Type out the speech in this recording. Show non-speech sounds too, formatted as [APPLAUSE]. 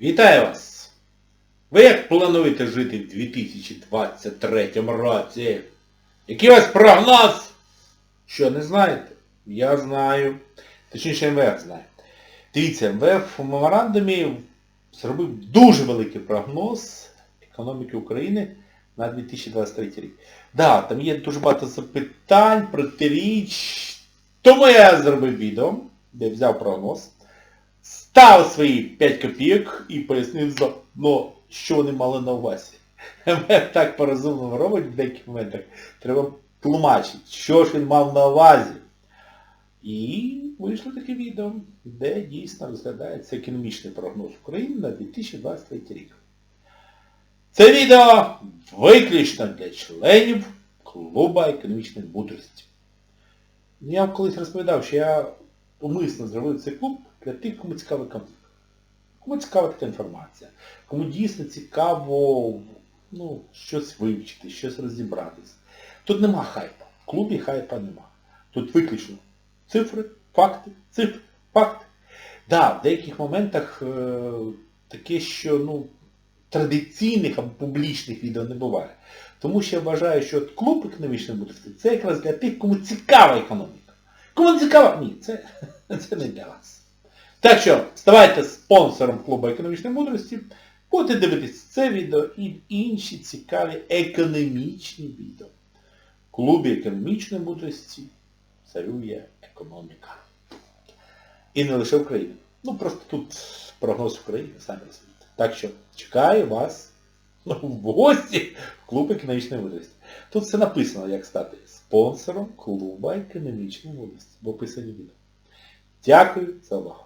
Вітаю вас! Ви як плануєте жити в 2023 році? Який у вас прогноз? Що, не знаєте? Я знаю. Точніше, МВФ знає. Дивіться, МВФ у меморандумі зробив дуже великий прогноз економіки України на 2023 рік. Да, там є дуже багато запитань, протиріч. Тому я зробив відео, де взяв прогноз, став свої 5 копійок і пояснив заодно, що вони мали на увазі. Так по-розумному робить в деяких моментах. Треба тлумачити, що ж він мав на увазі. І вийшло таке відео, де дійсно розглядається економічний прогноз України на 2023 рік. Це відео виключно для членів клуба економічної мудрості. Я колись розповідав, що я умисно зробив цей клуб для тих, кому цікава економіка. Кому цікава така інформація. Кому дійсно цікаво ну, щось вивчити, щось розібратися. Тут нема хайпа. В клубі хайпа нема. Тут виключно цифри, факти, цифри, факти. Да, в деяких моментах е, таке, що ну, традиційних або публічних відео не буває. Тому що я вважаю, що от клуб економічної мудрості це якраз для тих, кому цікава економіка. Кому цікава? Ні, це, [LAUGHS] це не для вас. Так що, ставайте спонсором клубу економічної мудрості, будете дивитися це відео і інші цікаві економічні відео. В клубі економічної мудрості царює економіка. І не лише Україна. Ну просто тут прогноз України, самі розумієте. Так що чекаю вас [LAUGHS] в гості в клуб економічної мудрості. Тут все написано, як стати спонсором клуба економічної мудрості в описанні відео. Дякую за увагу.